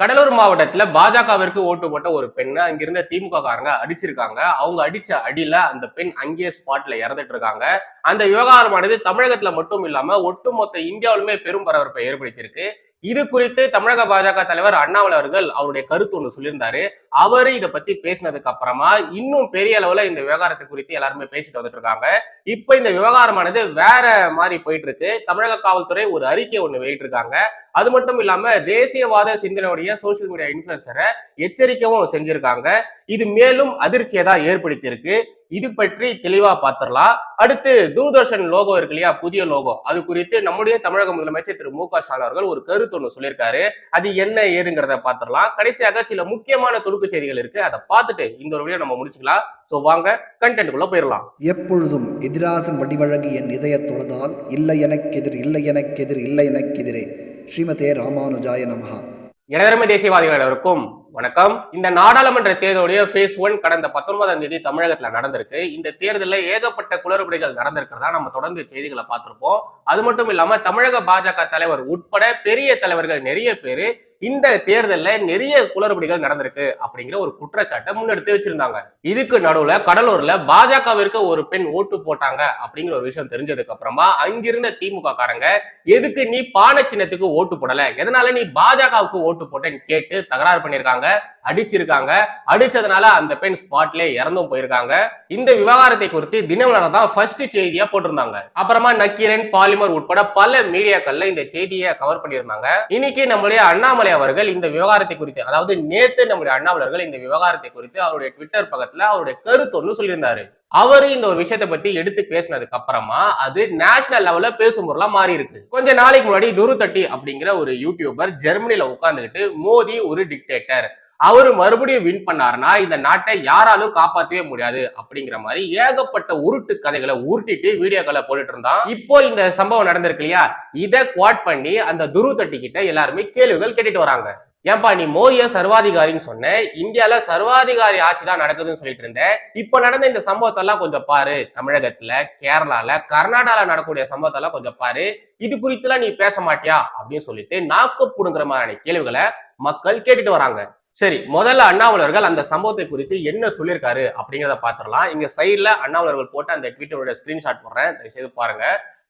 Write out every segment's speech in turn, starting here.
கடலூர் மாவட்டத்துல பாஜகவிற்கு ஓட்டு போட்ட ஒரு பெண்ணை அங்கிருந்த திமுக காரங்க அடிச்சிருக்காங்க. அவங்க அடிச்ச அடியில அந்த பெண் அங்கேயே ஸ்பாட்ல இறந்துட்டு இருக்காங்க. அந்த விவகாரமானது தமிழகத்துல மட்டும் இல்லாம ஒட்டுமொத்த இந்தியாவிலுமே பெரும் பரபரப்பை ஏற்படுத்தியிருக்கு. இது குறித்து தமிழக பாஜக தலைவர் அண்ணாமலை அவர்கள் அவருடைய கருத்து ஒன்று சொல்லியிருந்தாரு. அவரு இதை பத்தி பேசினதுக்கு அப்புறமா இன்னும் பெரிய அளவுல இந்த விவகாரத்தை குறித்து எல்லாருமே பேசிட்டு வந்துட்டு இருக்காங்க இப்ப இந்த விவகாரமானது வேற மாதிரி போயிட்டு இருக்கு தமிழக காவல்துறை ஒரு அறிக்கை ஒண்ணு வெளியிட்டிருக்காங்க. அது மட்டும் இல்லாம தேசியவாத சிந்தனையுடைய சோசியல் மீடியா இன்ஃபுளுசரை எச்சரிக்கவும் செஞ்சிருக்காங்க. இது மேலும் அதிர்ச்சியை தான் ஏற்படுத்தி இருக்கு இது பற்றி தெளிவா பார்த்திடலாம் அடுத்து தூர்தர்ஷன் லோகோ இருக்கு இல்லையா? புதிய லோகோ. அது குறித்து நம்முடைய தமிழக முதலமைச்சர் திரு மு க ஸ்டாலின் அவர்கள் ஒரு கருத்து ஒன்று சொல்லியிருக்காரு. அது என்ன ஏதுங்கிறத பார்த்திடலாம் கடைசியாக சில முக்கியமான துணுக்கு செய்திகள் இருக்கு. அதை பார்த்துட்டு இந்த ஒரு வீடியோ நம்ம முடிச்சுக்கலாம். சோ வாங்க கண்டென்ட்டுக்குள்ள போயிடலாம் எப்பொழுதும் எதிராசன் வடிவழகு என் இதய தொழுதால் இல்லை எனக்கெதிர் இல்லை எனக்கெதிர் இல்லை எனக்கெதிரே ஸ்ரீமதே ராமானுஜாய நமஹா. இளதரமை தேசியவாதிகள் அனைவருக்கும் வணக்கம். இந்த நாடாளுமன்ற தேர்தலுடைய ஃபேஸ் ஒன் கடந்த பத்தொன்பதாம் தேதி தமிழகத்துல நடந்திருக்கு. இந்த தேர்தலில் ஏகப்பட்ட குளறுபடிகள் நடந்திருக்கிறதா நம்ம தொடர்ந்து செய்திகளை பார்த்திருப்போம். அது மட்டும் இல்லாம தமிழக பாஜக தலைவர் உட்பட பெரிய தலைவர்கள் நிறைய பேரு இந்த தேர்தலில் நிறைய குளறுபடிகள் நடந்திருக்கு அப்படிங்கிற ஒரு குற்றச்சாட்டை முன்னெடுத்து வச்சிருந்தாங்க. இதுக்கு நடுவுல கடலூர்ல பாஜகவிற்கு ஒரு பெண் ஓட்டு போட்டாங்க அப்படிங்கிற ஒரு விஷயம் தெரிஞ்சதுக்கு அப்புறமா அங்கிருந்த திமுக காரங்க எதுக்கு நீ பான சின்னத்துக்கு ஓட்டு போடல? எதனால நீ பாஜகவுக்கு ஓட்டு போட்டேன்னு கேட்டு தகராறு பண்ணிருக்காங்க né? அடிச்சிருக்காங்க. அடிச்சதுனால அந்த பெண் ஸ்பாட்லயே இறந்தும் போயிருக்காங்க. இந்த விவகாரத்தை குறித்து தினமலர் தான் ஃபர்ஸ்ட் செய்தியா போட்டிருந்தாங்க. அப்புறமா நக்கீரன் பாலிமர் உட்பட பல மீடியாக்கள்ல இந்த செய்தியை கவர் பண்ணியிருந்தாங்க. இன்னைக்கு நம்முடைய அண்ணாமலை அவர்கள் இந்த விவகாரத்தை குறித்து அதாவது நேத்து நம்முடைய அண்ணாமலர்கள் இந்த விவகாரத்தை குறித்து அவருடைய ட்விட்டர் பக்கத்துல அவருடைய கருத்து ஒன்று சொல்லியிருந்தாரு. அவரு இந்த ஒரு விஷயத்தை பத்தி எடுத்து பேசினதுக்கு அப்புறமா அது நேஷனல் லெவல்ல பேசும் பொருளா மாறி இருக்கு. கொஞ்ச நாளைக்கு முன்னாடி துருதட்டி அப்படிங்கிற ஒரு யூடியூபர் ஜெர்மனில உட்காந்துக்கிட்டு மோடி ஒரு டிக்டேட்டர் அவர் மறுபடியும் வின் பண்ணாருன்னா இந்த நாட்டை யாராலும் காப்பாற்றவே முடியாது அப்படிங்கிற மாதிரி ஏகப்பட்ட உருட்டு கதைகளை உருட்டிட்டு வீடியோக்களை போட்டுட்டு இருந்தான். இப்போ இந்த சம்பவம் நடந்திருக்கு இல்லையா? இதை குவாட் பண்ணி அந்த துரு தட்டி கிட்ட எல்லாருமே கேள்விகள் கேட்டுட்டு வராங்க. ஏன்பா நீ மோதிய சர்வாதிகாரின்னு சொன்ன இந்தியால சர்வாதிகாரி ஆட்சி தான் நடக்குதுன்னு சொல்லிட்டு இருந்த. இப்ப நடந்த இந்த சம்பவத்தெல்லாம் கொஞ்சம் பாரு. தமிழகத்துல கேரளால கர்நாடகால நடக்கக்கூடிய சம்பவத்தெல்லாம் கொஞ்சம் பாரு. இது குறித்துலாம் நீ பேச மாட்டியா? அப்படின்னு சொல்லிட்டு நாக்கு புடுங்குற மாதிரியான கேள்விகளை மக்கள் கேட்டுட்டு வராங்க. சரி முதல்ல அண்ணாமலர்கள் அந்த சம்பவத்தை குறித்து என்ன சொல்லியிருக்காரு அப்படிங்கிறத பாத்திரலாம் இங்க சைட்ல அண்ணாமலர்கள் போட்ட அந்த ட்விட்டரோட ஸ்கிரீன்ஷாட் போடுறேன் தயவு செய்து பாருங்க.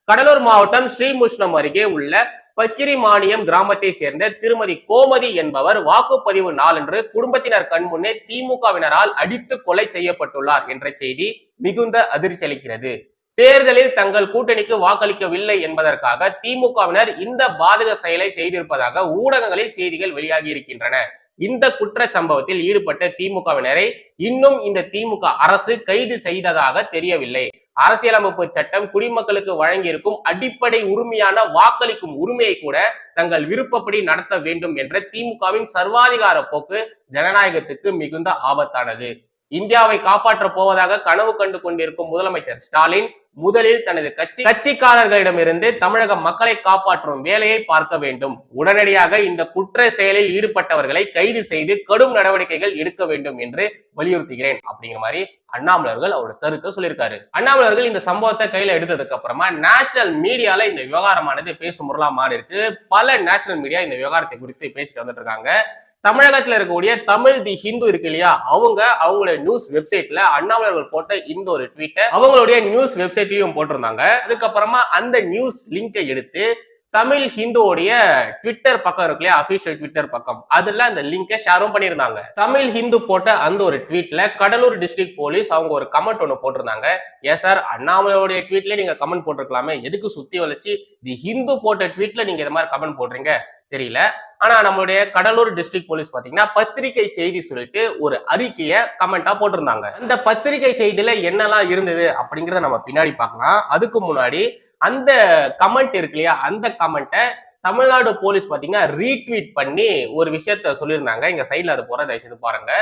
கடலூர் மாவட்டம் ஸ்ரீமுஷ்ணம் அருகே உள்ள பக்கிரிமானியம் கிராமத்தை சேர்ந்த திருமதி கோமதி என்பவர் வாக்குப்பதிவு நாளன்று குடும்பத்தினர் கண்முன்னே திமுகவினரால் அடித்து கொலை செய்யப்பட்டுள்ளார் என்ற செய்தி மிகுந்த அதிர்ச்சி அளிக்கிறது. தேர்தலில் தங்கள் கூட்டணிக்கு வாக்களிக்கவில்லை என்பதற்காக திமுகவினர் இந்த பாதக செயலை செய்திருப்பதாக ஊடகங்களில் செய்திகள் வெளியாகி இருக்கின்றன. இந்த குற்ற சம்பவத்தில் ஈடுபட்ட திமுகவினரை இன்னும் இந்த திமுக அரசு கைது செய்ததாக தெரியவில்லை. அரசியலமைப்பு சட்டம் குடிமக்களுக்கு வழங்கியிருக்கும் அடிப்படை உரிமையான வாக்களிக்கும் உரிமையை கூட தங்கள் விருப்பப்படி நடத்த வேண்டும் என்ற திமுகவின் சர்வாதிகார போக்கு ஜனநாயகத்துக்கு மிகுந்த ஆபத்தானது. இந்தியாவை காப்பாற்றப் போவதாக கனவு கண்டு கொண்டிருக்கும் முதலமைச்சர் ஸ்டாலின் முதலில் தனது கட்சி கட்சிக்காரர்களிடமிருந்து தமிழக மக்களை காப்பாற்றும் வேலையை பார்க்க வேண்டும். உடனடியாக இந்த குற்ற செயலில் ஈடுபட்டவர்களை கைது செய்து கடும் நடவடிக்கைகள் எடுக்க வேண்டும் என்று வலியுறுத்துகிறேன். அப்படிங்கிற மாதிரி அண்ணாமலர்கள் அவரோட கருத்தை சொல்லியிருக்காரு. அண்ணாமலர்கள் இந்த சம்பவத்தை கையில எடுத்ததுக்கு அப்புறமா நேஷனல் மீடியால இந்த விவகாரமானது பேசும் பொருளா மாறி இருக்கு பல நேஷனல் மீடியா இந்த விவகாரத்தை குறித்து பேசிட்டு வந்துட்டு இருக்காங்க. தமிழகத்தில் இருக்கக்கூடிய தமிழ் தி ஹிந்து இருக்கு இல்லையா? அவங்க அவங்களுடைய நியூஸ் வெப்சைட்ல அண்ணாமலர்கள் போட்ட இந்த ஒரு ட்வீட்டை அவங்களுடைய நியூஸ் வெப்சைட்லயும் போட்டிருந்தாங்க. அதுக்கப்புறமா அந்த நியூஸ் லிங்கை எடுத்து தமிழ் ஹிந்துவோடைய ட்விட்டர் பக்கம் இருக்கு இல்லையா? அபிஷியல் ட்விட்டர் பக்கம். அதுல அந்த லிங்கை ஷேரும் பண்ணியிருந்தாங்க. தமிழ் ஹிந்து போட்ட அந்த ஒரு ட்வீட்ல கடலூர் டிஸ்ட்ரிக்ட் போலீஸ் அவங்க ஒரு கமெண்ட் ஒன்று போட்டிருந்தாங்க. ஏ சார் அண்ணாமலையோடைய ட்வீட்ல நீங்க கமெண்ட் போட்டிருக்கலாமே? எதுக்கு சுத்தி வளைச்சு? தி ஹிந்து போட்ட ட்வீட்ல நீங்க இந்த மாதிரி கமெண்ட் போடுறீங்க? தெரியல. ஆனா நம்மளுடைய கடலூர் டிஸ்ட்ரிக்ட் போலீஸ் பாத்தீங்கன்னா பத்திரிகை செய்தி சொல்லிட்டு ஒரு அறிக்கையை கமெண்டா போட்டிருந்தாங்க. அந்த பத்திரிகை செய்தியில என்னெல்லாம் இருந்தது அப்படிங்கறத நம்ம பின்னாடி பார்க்கலாம். அதுக்கு முன்னாடி அந்த கமெண்ட் இருக்கு இல்லையா? அந்த கமெண்ட்டை தமிழ்நாடு போலீஸ் பாத்தீங்கன்னா ரீட்வீட் பண்ணி ஒரு விஷயத்த சொல்லியிருந்தாங்க. இங்க சைட்ல அது போற தயவுசெய்து பாருங்க.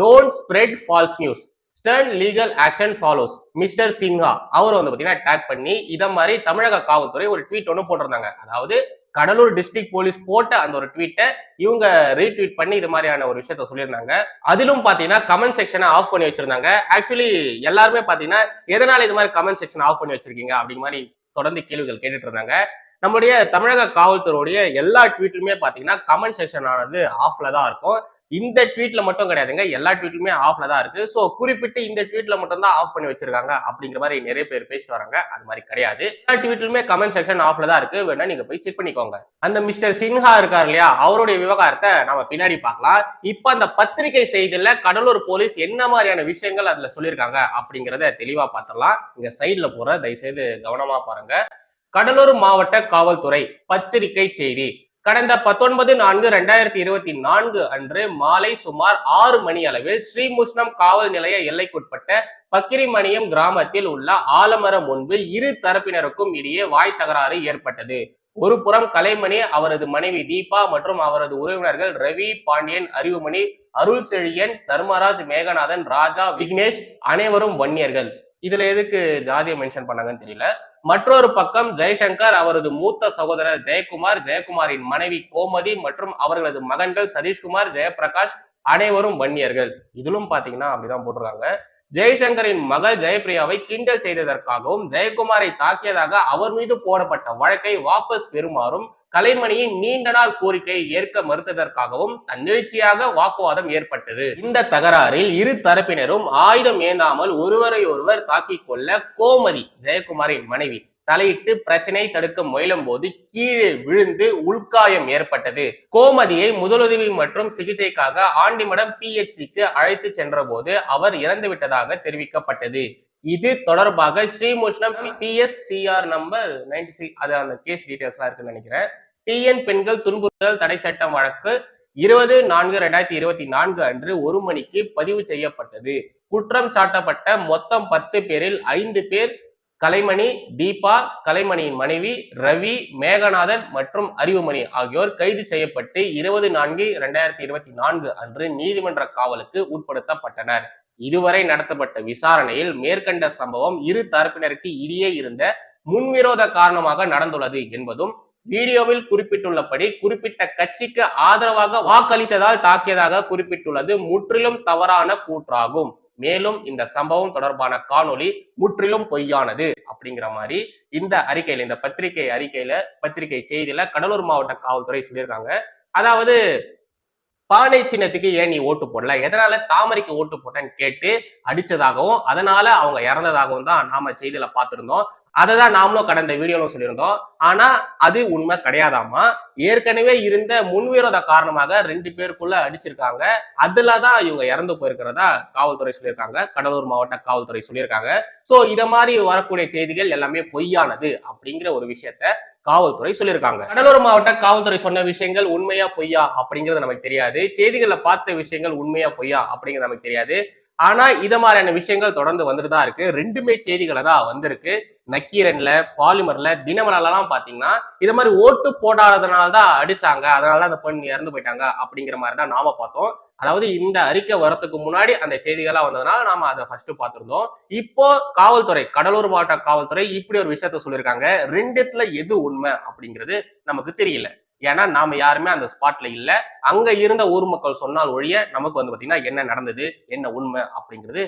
Don't spread false news stern legal action follows mister Sinha அவர் வந்து பாத்தீங்கன்னா டேக் பண்ணி இதை மாதிரி தமிழக காவல்துறை ஒரு ட்வீட் ஒன்று போட்டிருந்தாங்க. அதாவது கடலூர் டிஸ்ட்ரிக்ட் போலீஸ் போட்ட அந்த ஒரு ட்வீட்டை இவங்க ரீட்வீட் பண்ணி இது மாதிரியான ஒரு விஷயத்த சொல்லியிருந்தாங்க. அதிலும் பாத்தீங்கன்னா கமெண்ட் செக்ஷனை ஆஃப் பண்ணி வச்சிருந்தாங்க. ஆக்சுவலி எல்லாருமே பாத்தீங்கன்னா எதனால இது மாதிரி கமெண்ட் செக்ஷன் ஆஃப் பண்ணி வச்சிருக்கீங்க அப்படிங்கிற மாதிரி தொடர்ந்து கேள்விகள் கேட்டுட்டு இருந்தாங்க. நம்மளுடைய தமிழக காவல்துறையுடைய எல்லா ட்வீட்டுமே பாத்தீங்கன்னா கமெண்ட் செக்ஷன் ஆனது ஆஃப்ல தான் இருக்கும். இந்த ட்வீட்ல மட்டும் கிடையாதுங்க. எல்லா ட்வீட்லுமே ஆஃப்ல தான் இருக்கு. ஸோ குறிப்பிட்டு இந்த ட்வீட்ல மட்டும் தான் ஆஃப் பண்ணி வச்சிருக்காங்க அப்படிங்கிற மாதிரி நிறைய பேர் பேசிட்டு வராங்க. அது மாதிரி கிடையாது. எல்லா ட்வீட்லுமே கமெண்ட் செக்ஷன் ஆஃப்ல தான் இருக்கு. வேணா நீங்க போய் செக் பண்ணிக்கோங்க. அந்த மிஸ்டர் சின்ஹா இருக்கார் இல்லையா? அவருடைய விவகாரத்தை நம்ம பின்னாடி பார்க்கலாம். இப்ப அந்த பத்திரிகை செய்தியில கடலூர் போலீஸ் என்ன மாதிரியான விஷயங்கள் அதுல சொல்லியிருக்காங்க அப்படிங்கறத தெளிவா பார்த்துடலாம். இங்க சைட்ல போற தயவுசெய்து கவனமா பாருங்க. கடலூர் மாவட்ட காவல்துறை பத்திரிகை செய்தி. கடந்த பத்தொன்பது நான்கு ரெண்டாயிரத்தி இருபத்தி நான்கு அன்று மாலை சுமார் ஆறு மணி அளவில் ஸ்ரீமுஷ்ணம் காவல் நிலைய எல்லைக்குட்பட்ட பக்கிரிமணியம் கிராமத்தில் உள்ள ஆலமரம் முன்பு இரு தரப்பினருக்கும் இடையே வாய் தகராறு ஏற்பட்டது. ஒரு புறம் கலைமணி அவரது மனைவி தீபா மற்றும் அவரது உறவினர்கள் ரவி பாண்டியன் அறிவுமணி அருள் செழியன் தர்மராஜ் மேகநாதன் ராஜா விக்னேஷ் அனைவரும் வன்னியர்கள். இதுல எதுக்கு ஜாதியை மென்ஷன் பண்ணாங்கன்னு தெரியல. மற்றொரு பக்கம் ஜெய்சங்கர் அவரது மூத்த சகோதரர் ஜெயக்குமார் ஜெயக்குமாரின் மனைவி கோமதி மற்றும் அவர்களது மகன்கள் சதீஷ்குமார் ஜெயபிரகாஷ் அனைவரும் வன்னியர்கள். இதிலும் பாத்தீங்கன்னா அப்படிதான் போட்டிருக்காங்க. ஜெய்சங்கரின் மகள் ஜெயபிரியாவை கிண்டல் செய்ததற்காகவும் ஜெயக்குமாரை தாக்கியதாக அவர் மீது போடப்பட்ட வழக்கை வாபஸ் பெறுமாறும் கலைமணியின் நீண்ட நாள் கோரிக்கையை ஏற்க மறுத்ததற்காகவும் தன்னிச்சையாக வாக்குவாதம் ஏற்பட்டது. இந்த தகராறில் இரு தரப்பினரும் ஆயுதம் ஏந்தாமல் ஒருவரை ஒருவர் தாக்கிக் கொள்ள கோமதி ஜெயக்குமாரின் மனைவி தலையிட்டு பிரச்சனை தடுக்க முயலும் போது கீழே விழுந்து உள்காயம் ஏற்பட்டது. கோமதியை முதலுதவி மற்றும் சிகிச்சைக்காக ஆண்டிமடம் பிஹெச்சிக்கு அழைத்து சென்ற போது அவர் இறந்துவிட்டதாக தெரிவிக்கப்பட்டது. இது தொடர்பாக Srimushnam PSCR number ninety C அது அந்த கேஸ் டீடைல்ஸ்லாம் இருக்குன்னு நினைக்கிறேன். டிஎன் பெண்கள் துன்புறுத்தல் தடை சட்டம் வழக்கு இருபது நான்கு ரெண்டாயிரத்தி இருபத்தி நான்கு அன்று ஒரு மணிக்கு பதிவு செய்யப்பட்டது. குற்றம் சாட்டப்பட்ட மொத்தம் பத்து பேரில் ஐந்து பேர் கலைமணி தீபா கலைமணியின் மனைவி ரவி மேகநாதன் மற்றும் அறிவுமணி ஆகியோர் கைது செய்யப்பட்டு இருபது நான்கு இரண்டாயிரத்தி இருபத்தி நான்கு அன்று நீதிமன்ற காவலுக்கு உட்படுத்தப்பட்டனர். இதுவரை நடத்தப்பட்ட விசாரணையில் மேற்கண்ட சம்பவம் இரு தரப்பினருக்கு இடையே இருந்த முன்விரோத காரணமாக நடந்துள்ளது என்பதும் வீடியோவில் குறிப்பிட்டுள்ளபடி குறிப்பிட்ட கட்சிக்கு ஆதரவாக வாக்களித்ததால் தாக்கியதாக குறிப்பிட்டுள்ளது முற்றிலும் தவறான கூற்றாகும். மேலும் இந்த சம்பவம் தொடர்பான காணொளி முற்றிலும் பொய்யானது அப்படிங்கிற மாதிரி இந்த அறிக்கையில இந்த பத்திரிகை அறிக்கையில பத்திரிகை செய்தியில கடலூர் மாவட்ட காவல்துறை சொல்லியிருக்காங்க. அதாவது பானை சின்னத்துக்கு ஏன் நீ ஓட்டு போடல? எதனால தாமரைக்கு ஓட்டு போட்டேன்னு கேட்டு அடிச்சதாகவும் அதனால அவங்க இறந்ததாகவும் தான் நாம செய்தியில பார்த்திருந்தோம். அதை தான் நாமளும் கடந்த வீடியோவில் சொல்லியிருந்தோம். ஆனா அது உண்மை கிடையாதாமா ஏற்கனவே இருந்த முன்விரோத காரணமாக ரெண்டு பேருக்குள்ள அடிச்சிருக்காங்க. அதுல தான் இவங்க இறந்து போயிருக்கிறதா காவல்துறை சொல்லியிருக்காங்க. கடலூர் மாவட்ட காவல்துறை சொல்லியிருக்காங்க. சோ இத மாதிரி வரக்கூடிய செய்திகள் எல்லாமே பொய்யானது அப்படிங்கிற ஒரு விஷயத்த காவல்துறை சொல்லியிருக்காங்க. கடலூர் மாவட்ட காவல்துறை சொன்ன விஷயங்கள் உண்மையா பொய்யா அப்படிங்கிறது நமக்கு தெரியாது. செய்திகளை பார்த்த விஷயங்கள் உண்மையா பொய்யா அப்படிங்கிறது நமக்கு தெரியாது. ஆனா இத மாதிரியான விஷயங்கள் தொடர்ந்து வந்துட்டு தான் இருக்கு. ரெண்டுமே செய்திகளை தான் வந்திருக்கு. நக்கீரன்ல பாலிமர்ல தினமலர்லாம் பாத்தீங்கன்னா இது மாதிரி ஓட்டு போடாததுனால தான் அடிச்சாங்க. அதனால தான் அந்த பெண் இறந்து போயிட்டாங்க அப்படிங்கிற மாதிரி தான் நாம பார்த்தோம். அதாவது இந்த அறிக்கை வரத்துக்கு முன்னாடி அந்த செய்திகள்லாம் வந்ததுனால நாம அதை ஃபர்ஸ்ட் பார்த்திருந்தோம். இப்போ காவல்துறை கடலூர் மாவட்ட காவல்துறை இப்படி ஒரு விஷயத்த சொல்லியிருக்காங்க. ரெண்டுத்துல எது உண்மை அப்படிங்கிறது நமக்கு தெரியல. ஏன்னா நாம யாருமே அந்த ஸ்பாட்ல இல்ல. அங்க இருந்த ஊர் மக்கள் சொன்னால் ஒழிய நமக்கு வந்து பாத்தீங்கன்னா என்ன நடந்தது என்ன உண்மை அப்படிங்கிறது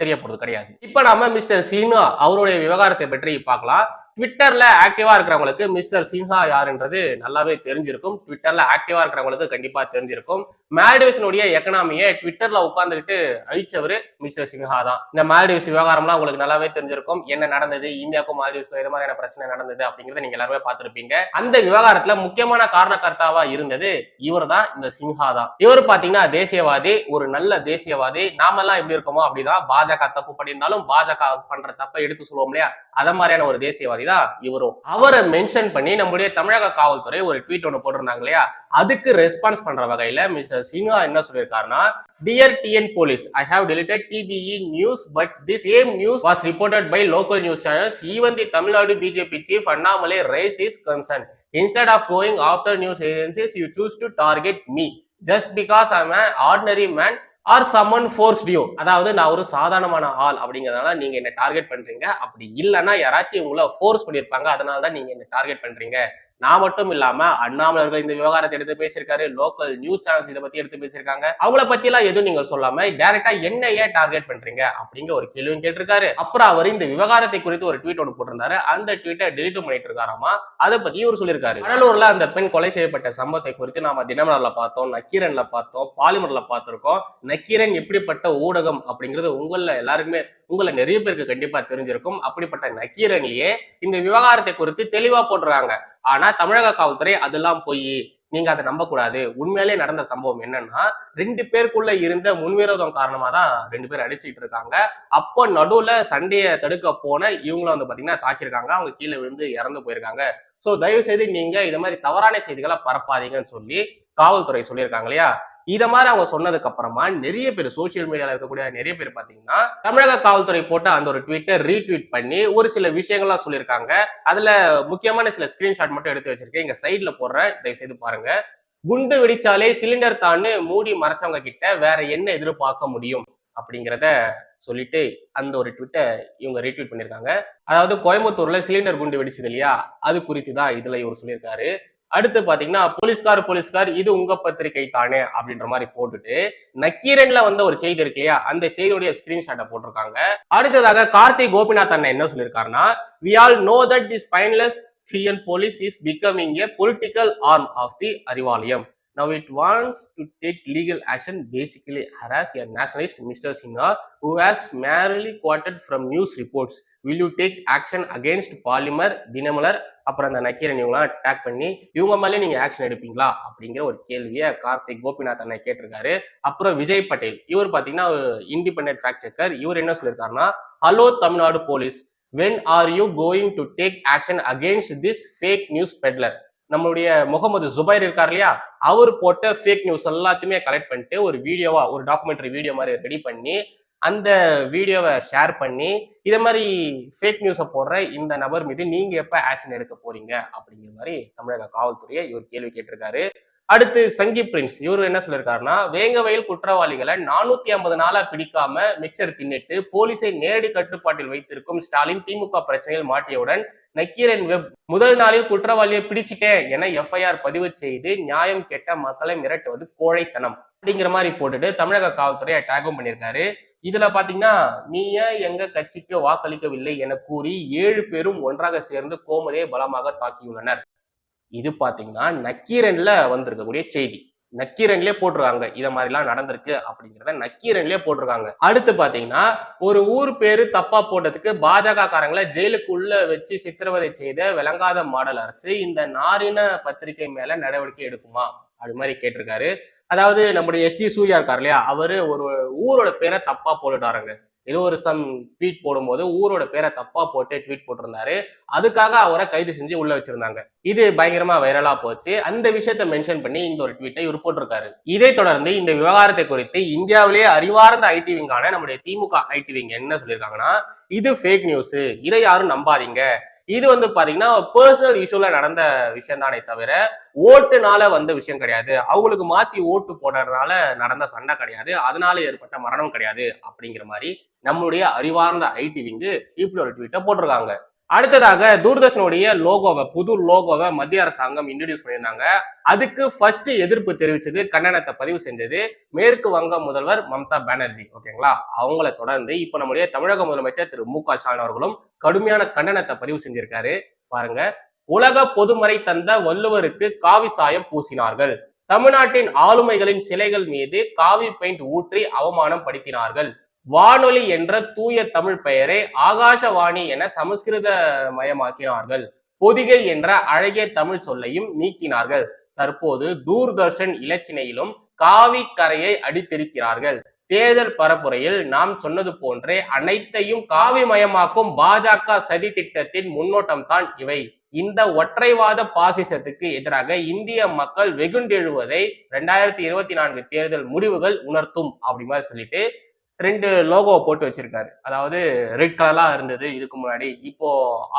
தெரியப்படுறது கிடையாது. இப்ப நாம மிஸ்டர் சீனு அவருடைய விவகாரத்தை பற்றி பார்க்கலாம். ட்விட்டர்ல ஆக்டிவா இருக்கிறவங்களுக்கு மிஸ்டர் சின்ஹா யாருன்றது நல்லாவே தெரிஞ்சிருக்கும். ட்விட்டர்ல ஆக்டிவா இருக்கிறவங்களுக்கு கண்டிப்பா தெரிஞ்சிருக்கும். மால்டிவ்ஸினுடைய எக்கனாமியை ட்விட்டர்ல உட்காந்துக்கிட்டு அழிச்சவர் மிஸ்டர் சின்ஹா தான். இந்த மால்டிவ்ஸ் விவகாரம்லாம் உங்களுக்கு நல்லாவே தெரிஞ்சிருக்கும். என்ன நடந்தது இந்தியாவுக்கும் மால்டிவ்ஸ்க்கும் எது மாதிரியான பிரச்சனை நடந்தது அப்படிங்கறத நீங்க எல்லாருமே பார்த்திருப்பீங்க. அந்த விவகாரத்துல முக்கியமான காரணக்கர்த்தாவா இருந்தது இவர் தான் இந்த சின்ஹா தான். இவர் பாத்தீங்கன்னா தேசியவாதி ஒரு நல்ல தேசியவாதி. நாமெல்லாம் எப்படி இருக்கோமோ அப்படிதான். பாஜக தப்பு பண்ணியிருந்தாலும் பாஜக பண்ற தப்பை எடுத்து சொல்லுவோம் இல்லையா? அத மாதிரியான ஒரு தேசியவாதி தான் இவரும் அவரை மென்ஷன் பண்ணி நம்முடைய தமிழக காவல்துறை ஒரு ட்வீட் ஒன்று போட்டிருந்தாங்க இல்லையா? அதுக்கு ரெஸ்பான்ஸ் பண்ற வகையில மிஸ்டர் சின்ஹா என்ன சொல்லியிருக்காருன்னா dear TN police I have deleted TPE news but the same news was reported by local news channels even the Tamil Nadu BJP chief Annamalai raise is concern instead of going after news agencies you choose to target me just because i'm an ordinary man or summon force due அதாவது நான் ஒரு சாதாரணமான ஆள் அப்படிங்கறதுனால நீங்க என்ன target பண்றீங்க. அப்படி இல்லைன்னா யாராச்சும் உங்களை ஃபோர்ஸ் பண்ணியிருப்பாங்க. அதனால தான் நீங்க என்ன டார்கெட் பண்றீங்க. நான் மட்டும் இல்லாம அண்ணாமலர்கள் இந்த விவகாரத்தை எடுத்து பேசியிருக்காரு லோக்கல் நியூஸ் சேனல்ஸ் இதை பத்தி எடுத்து பேசியிருக்காங்க. அவங்கள பத்தி எல்லாம் எதுவும் நீங்க சொல்லாம டைரக்டா என்ன ஏன் டார்கெட் பண்றீங்க அப்படிங்கிற ஒரு கேள்வியும் கேட்டிருக்காரு. அப்புறம் அவர் இந்த விவகாரத்தை குறித்து ஒரு ட்வீட் ஒன்று போட்டிருந்தாரு. அந்த ட்வீட்டை டிலீட் பண்ணிட்டு இருக்காராமா அதை பத்தி இவர் சொல்லியிருக்காரு. கடலூர்ல அந்த பெண் கொலை செய்யப்பட்ட சம்பவத்தை குறித்து நாம தினமலர்ல பார்த்தோம் நக்கீரன்ல பார்த்தோம் பாலிமர்ல பார்த்திருக்கோம். நக்கீரன் எப்படிப்பட்ட ஊடகம் அப்படிங்கிறது உங்கள எல்லாருக்குமே உங்களை நிறைய பேருக்கு கண்டிப்பா தெரிஞ்சிருக்கும். அப்படிப்பட்ட நக்கீரன்லயே இந்த விவகாரத்தை குறித்து தெளிவா போடுறாங்க ஆனா தமிழக காவல்துறை அதெல்லாம் போய் நீங்க அதை நம்ப கூடாது உண்மையிலே நடந்த சம்பவம் என்னன்னா ரெண்டு பேருக்குள்ள இருந்த முன்விரோதம் காரணமா தான் ரெண்டு பேர் அடிச்சுட்டு இருக்காங்க. அப்போ நடுவுல சண்டையை தடுக்க போன இவங்கள வந்து பாத்தீங்கன்னா தாக்கியிருக்காங்க. அவங்க கீழே விழுந்து இறந்து போயிருக்காங்க. சோ தயவு செய்து நீங்க இந்த மாதிரி தவறான செய்திகளை பரப்பாதீங்கன்னு சொல்லி காவல்துறை சொல்லியிருக்காங்க இல்லையா? இதை மாதிரி அவங்க சொன்னதுக்கு அப்புறமா நிறைய பேர் சோசியல் மீடியாவில் இருக்கக்கூடிய நிறைய பேர் பார்த்தீங்கன்னா தமிழக காவல்துறை போட்ட அந்த ஒரு ட்வீட்டை ரீட்வீட் பண்ணி ஒரு சில விஷயங்கள்லாம் சொல்லியிருக்காங்க. அதுல முக்கியமான சில ஸ்கிரீன்ஷாட் மட்டும் எடுத்து வச்சிருக்கேன். இங்க சைட்ல போடுற தயவு செய்து பாருங்க. குண்டு வெடிச்சாலே சிலிண்டர் தான்னு மூடி மறைச்சவங்க கிட்ட வேற என்ன எதிர்பார்க்க முடியும் அப்படிங்கிறத சொல்லிட்டு அந்த ஒரு ட்விட்டை இவங்க ரீட்வீட் பண்ணியிருக்காங்க. அதாவது கோயம்புத்தூர்ல சிலிண்டர் குண்டு வெடிச்சது இல்லையா? அது குறித்து தான் இதுல இவர் சொல்லியிருக்காரு. அடுத்து பாத்தீங்கன்னா போலீஸ்கார் போலீஸ்கார் இது உங்க பத்திரிகை தானே அப்படின்ற மாதிரி போட்டுட்டு நக்கீரன்ல வந்த ஒரு செய்தி இருக்கு இல்லையா? அந்த செய்தியுடைய ஸ்கிரீன்ஷாட்டை போட்டிருக்காங்க. அடுத்ததாக கார்த்திக் கோபிநாத் அண்ணன் என்ன சொல்லியிருக்காருன்னா we all know that is painless TN police is becoming a political arm of the Arivalayam. Now it wants to take legal action, basically harass a nationalist, Mr. Sinha, who has merely quoted from news reports. Will you take action against Polimer Dinamalar அப்புறம் அந்த நக்கீரன் இவங்களாம் attack பண்ணி இவங்க மேலே நீங்கள் action எடுப்பீங்களா அப்படிங்கிற ஒரு கேள்வியை கார்த்திக் கோபிநாத் அண்ணன் கேட்டிருக்காரு அப்புறம் விஜய் பட்டேல் இவர் பார்த்தீங்கன்னா இண்டிபெண்ட் ஃபேக்ட் செக்கர் இவர் என்ன சொல்லியிருக்காருன்னா hello Tamil Nadu police when are you going to take action against this fake news peddler நம்மளுடைய முகமது ஜுபைர் இருக்கார் இல்லையா? அவர் போட்ட ஃபேக் நியூஸ் எல்லாத்தையுமே கலெக்ட் பண்ணிட்டு ஒரு வீடியோவா ஒரு டாக்குமெண்ட்ரி வீடியோ மாதிரி ரெடி பண்ணி அந்த வீடியோவை ஷேர் பண்ணி இதை மாதிரி ஃபேக் நியூஸை போடுற இந்த நபர் மீது நீங்க எப்ப ஆக்ஷன் எடுக்க போறீங்க? அப்படிங்கிற மாதிரி தமிழக காவல்துறையை இவர் கேள்வி கேட்டிருக்காரு. அடுத்து சங்கி பிரின்ஸ். இவர் என்ன சொல்லியிருக்காருன்னா வேங்கவயல் குற்றவாளிகளை நானூத்தி ஐம்பது நாளா பிடிக்காம மிக்சர் தின்னிட்டு போலீஸை நேரடி கட்டுப்பாட்டில் வைத்திருக்கும் ஸ்டாலின் திமுக பிரச்சனையில் மாட்டியவுடன் நக்கீரன் வெப் முதல் நாளில் குற்றவாளியை பிடிச்சிட்டேன் என எஃப்ஐஆர் பதிவு செய்து நியாயம் கெட்ட மக்களை மிரட்டுவது கோழைத்தனம் அப்படிங்கிற மாதிரி போட்டுட்டு தமிழக காவல்துறை அட்டாகும் பண்ணியிருக்காரு. இதுல பாத்தீங்கன்னா நீ ஏன் எங்க கட்சிக்கு வாக்களிக்கவில்லை என கூறி ஏழு பேரும் ஒன்றாக சேர்ந்து கோமதியை பலமாக தாக்கியுள்ளனர். இது பார்த்தீங்கன்னா நக்கீரன்ல வந்திருக்கக்கூடிய செய்தி. நக்கீரன்லயே போட்டிருக்காங்க. இத மாதிரிலாம் நடந்திருக்கு அப்படிங்கிறத நக்கீரன்லயே போட்டிருக்காங்க. அடுத்து பாத்தீங்கன்னா ஒரு ஊர் பேரு தப்பா போட்டதுக்கு பாஜக காரங்களை ஜெயிலுக்குள்ள வச்சு சித்திரவதை செய்த விளங்காத மாடல் அரசு இந்த நாரின பத்திரிகை மேல நடவடிக்கை எடுக்குமா? அது மாதிரி கேட்டிருக்காரு. அதாவது நம்முடைய எஸ் ஜி சூர்யா இருக்கார் இல்லையா? அவரு ஒரு ஊரோட பேரை தப்பா போட்டுட்டாருங்க. ஏதோ ஒரு சம் ட்வீட் போடும்போது ஊரோட பேரை தப்பா போட்டு ட்வீட் போட்டிருந்தாரு. அதுக்காக அவரை கைது செஞ்சு உள்ள வச்சிருந்தாங்க. இது பயங்கரமா வைரலா போச்சு. அந்த விஷயத்த மென்ஷன் பண்ணி இந்த ஒரு ட்வீட்டை இவர் போட்டிருக்காரு. இதை தொடர்ந்து இந்த விவகாரத்தை குறித்து இந்தியாவிலேயே அறிவார்ந்த ஐடி விங்கான நம்முடைய திமுக ஐடி விங் என்ன சொல்லியிருக்காங்கன்னா இது ஃபேக் நியூஸ் இதை யாரும் நம்பாதீங்க. இது வந்து பாத்தீங்கன்னா பர்சனல் இஷ்யூல நடந்த விஷயம் தானே தவிர ஓட்டுனால வந்த விஷயம் கிடையாது. அவங்களுக்கு மாத்தி ஓட்டு போடுறதுனால நடந்த சண்டை கிடையாது. அதனால ஏற்பட்ட மரணம் கிடையாது அப்படிங்கிற மாதிரி நம்மளுடைய அறிவார்ந்த ஐடி விங்கு இப்படி ஒரு ட்வீட்டை போட்டிருக்காங்க. அடுத்ததாக தூர்தர்ஷனுடைய லோகோவை புது லோகோவை மத்திய அரசாங்கம் இன்ட்ரடியூஸ் பண்ணியிருந்தாங்க. அதுக்கு ஃபர்ஸ்ட் எதிர்ப்பு தெரிவிச்சது கண்டனத்தை பதிவு செஞ்சது மேற்கு வங்க முதல்வர் மம்தா பானர்ஜி. ஓகேங்களா? அவங்கள தொடர்ந்து இப்ப நம்முடைய தமிழக முதலமைச்சர் திரு மு க ஸ்டாலின் அவர்களும் கடுமையான கண்டனத்தை பதிவு செஞ்சிருக்காரு. பாருங்க. உலக பொதுமறை தந்த வள்ளுவருக்கு காவி சாயம் பூசினார்கள். தமிழ்நாட்டின் ஆளுமைகளின் சிலைகள் மீது காவி பெயிண்ட் ஊற்றி அவமானம் படுத்தினார்கள். வானொலி என்ற தூய தமிழ் பெயரை ஆகாஷவாணி என சமஸ்கிருத மயமாக்கினார்கள் பொதிகை என்ற அழகிய தமிழ் சொல்லையும் நீக்கினார்கள். தற்போது தூர்தர்ஷன் இலச்சினையிலும் காவி கரையை அடித்திருக்கிறார்கள். தேர்தல் பரப்புரையில் நாம் சொன்னது போன்றே அனைத்தையும் காவிமயமாக்கும் பாஜக சதி திட்டத்தின் முன்னோட்டம் தான் இவை. இந்த ஒற்றைவாத பாசிசத்துக்கு எதிராக இந்திய மக்கள் வெகுண்டெழுவதை ரெண்டாயிரத்தி இருபத்தி நான்கு தேர்தல் முடிவுகள் உணர்த்தும் அப்படி மாதிரி சொல்லிட்டு ரெண்டு லோகோ போட்டு வச்சிருக்காரு. அதாவது ரெட் கலரா இருந்தது இதுக்கு முன்னாடி. இப்போ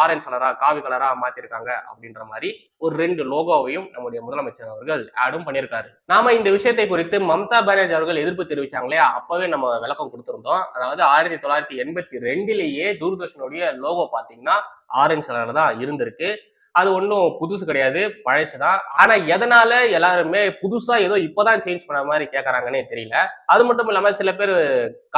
ஆரஞ்சு கலரா காவி கலரா மாத்திருக்காங்க அப்படின்ற மாதிரி ஒரு ரெண்டு லோகோவையும் நம்முடைய முதலமைச்சர் அவர்கள் ஆடும் பண்ணியிருக்காரு நாம இந்த விஷயத்தை குறித்து மம்தா பானர்ஜி அவர்கள் எதிர்ப்பு தெரிவிச்சாங்களே அப்பவே நம்ம விளக்கம் கொடுத்திருந்தோம். அதாவது ஆயிரத்தி தொள்ளாயிரத்தி எண்பத்தி ரெண்டுலேயே தூர்தர்ஷனுடைய லோகோ பாத்தீங்கன்னா ஆரஞ்சு கலர்ல தான் இருந்திருக்கு. அது ஒன்றும் புதுசு கிடையாது பழசு தான் ஆனால் எதனால எல்லாருமே புதுசாக ஏதோ இப்போதான் சேஞ்ச் பண்ண மாதிரி கேட்குறாங்கன்னே தெரியல. அது மட்டும் இல்லாமல் சில பேர்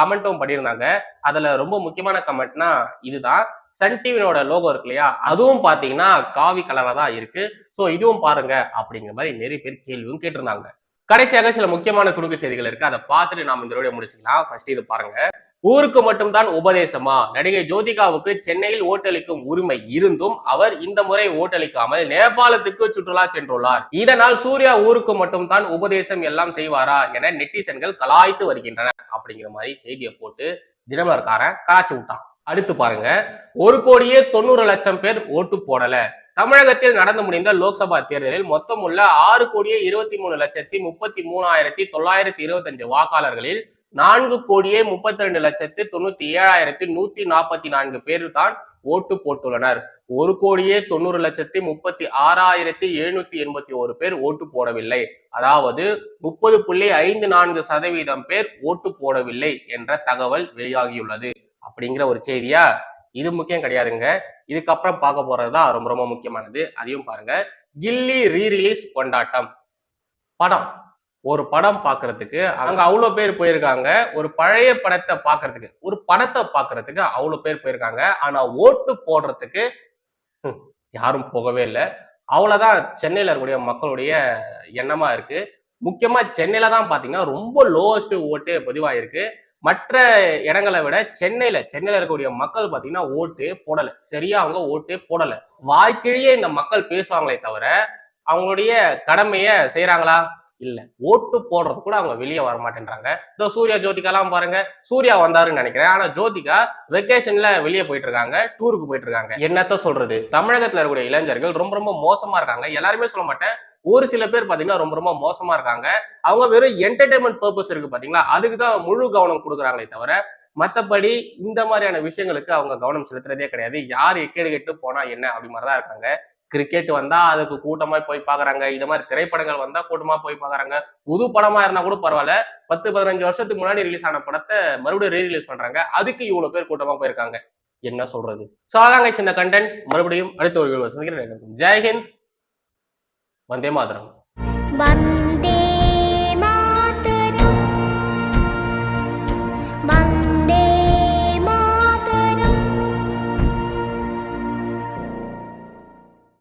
கமெண்ட்டும் பண்ணியிருந்தாங்க. அதில் ரொம்ப முக்கியமான கமெண்ட்னா இதுதான். சன் டிவியோட லோகோ இருக்கு இல்லையா? அதுவும் பார்த்தீங்கன்னா காவி கலரா தான் இருக்கு. ஸோ இதுவும் பாருங்க அப்படிங்கிற மாதிரி நிறைய பேர் கேள்வியும் கேட்டிருந்தாங்க. கடைசியாக சில முக்கியமான துணுக்கு செய்திகள் இருக்கு. அதை பார்த்துட்டு நாம இந்த முடிச்சுக்கலாம். ஃபர்ஸ்ட் இது பாருங்க. ஊருக்கு மட்டும்தான் உபதேசமா? நடிகை ஜோதிகாவுக்கு சென்னையில் ஓட்டளிக்கும் உரிமை இருந்தும் அவர் இந்த முறை ஓட்டளிக்காமல் நேபாளத்துக்கு சுற்றுலா சென்றுள்ளார். இதனால் சூர்யா ஊருக்கு மட்டும்தான் உபதேசம் எல்லாம் செய்வாரா என நெட்டிசன்கள் கலாய்த்து வருகின்றனர் அப்படிங்கிற மாதிரி செய்தியை போட்டு தினமலர்காரன் கலாச்சி விட்டான். அடுத்து பாருங்க. ஒரு கோடியே தொண்ணூறு லட்சம் பேர் ஓட்டு போடல. தமிழகத்தில் நடந்து முடிந்த லோக்சபா தேர்தலில் மொத்தம் உள்ள ஆறு கோடியே இருபத்தி மூணு லட்சத்தி முப்பத்தி மூணாயிரத்தி தொள்ளாயிரத்தி இருபத்தஞ்சு வாக்காளர்களில் நான்கு கோடியே முப்பத்தி ரெண்டு லட்சத்து தொண்ணூத்தி ஏழாயிரத்தி நூத்தி நாற்பத்தி நான்கு பேர் தான் ஓட்டு போட்டுள்ளனர். ஒரு கோடியே தொண்ணூறு லட்சத்தி முப்பத்தி ஆறாயிரத்தி எழுநூத்தி எண்பத்தி ஒரு பேர் ஓட்டு போடவில்லை. அதாவது முப்பது புள்ளி ஐந்து நான்கு சதவீதம் பேர் ஓட்டு போடவில்லை என்ற தகவல் வெளியாகியுள்ளது. அப்படிங்கிற ஒரு செய்தியா? இது முக்கியம் கிடையாதுங்க. இதுக்கப்புறம் பார்க்க போறதுதான் ரொம்ப ரொம்ப முக்கியமானது. அதையும் பாருங்க. கில்லி ரீ ரிலீஸ் கொண்டாட்டம். படம். ஒரு படம் பார்க்கறதுக்கு அங்க அவ்வளவு பேர் போயிருக்காங்க. ஒரு பழைய படத்தை பார்க்கறதுக்கு ஒரு படத்தை பார்க்கிறதுக்கு அவ்வளவு பேர் போயிருக்காங்க. ஆனா ஓட்டு போடுறதுக்கு யாரும் போகவே இல்லை. அவ்வளவுதான் சென்னையில இருக்கக்கூடிய மக்களுடைய எண்ணமா இருக்கு. முக்கியமா சென்னையில தான் பாத்தீங்கன்னா ரொம்ப லோவஸ்ட் ஓட்டு பதிவாயிருக்கு. மற்ற இடங்களை விட சென்னையில சென்னையில இருக்கக்கூடிய மக்கள் பாத்தீங்கன்னா ஓட்டு போடல. சரியா அவங்க ஓட்டு போடல. வாய்க்கிழியே இந்த மக்கள் பேசுவாங்களே தவிர அவங்களுடைய கடமைய செய்யறாங்களா இல்ல. ஓட்டு போடுறது கூட அவங்க வெளியே வர மாட்டேன்றாங்க இதோ சூர்யா ஜோதிகாலாம் பாருங்க. சூர்யா வந்தாருன்னு நினைக்கிறேன். ஆனா ஜோதிகா வெக்கேஷன்ல வெளியே போயிட்டு இருக்காங்க டூருக்கு போயிட்டு இருக்காங்க என்னத்த சொல்றது? தமிழகத்துல இருக்கக்கூடிய இளைஞர்கள் ரொம்ப ரொம்ப மோசமா இருக்காங்க. எல்லாருமே சொல்ல மாட்டேன். ஒரு சில பேர் பாத்தீங்கன்னா ரொம்ப ரொம்ப மோசமா இருக்காங்க. அவங்க வெறும் என்டர்டைன்மெண்ட் பர்பஸ் இருக்கு பாத்தீங்களா? அதுக்கு தான் முழு கவனம் கொடுக்குறாங்களே தவிர மத்தபடி இந்த மாதிரியான விஷயங்களுக்கு அவங்க கவனம் செலுத்துறதே கிடையாது. யார் எக்கேடு கெட்டு போனா என்ன அப்படி மாதிரிதான் இருக்காங்க. கிரிக்கெட் வந்தா அதுக்கு கூட்டமா போய் பாக்குறாங்க. இது மாதிரி திரைப்படங்கள் வந்தா கூட்டமா போய் பாக்குறாங்க. புது படமா இருந்தா கூட பரவாயில்ல. பத்து பதினஞ்சு வருஷத்துக்கு முன்னாடி ரிலீஸ் ஆன படத்தை மறுபடியும் ரீ ரிலீஸ் பண்றாங்க. அதுக்கு இவ்வளவு பேர் கூட்டமா போயிருக்காங்க. என்ன சொல்றது? சோ அதான் இந்த கண்டென்ட் மறுபடியும் அடுத்த ஒரு சந்திக்கிறேன். ஜெய்ஹிந்த் வந்தே மாதரம்.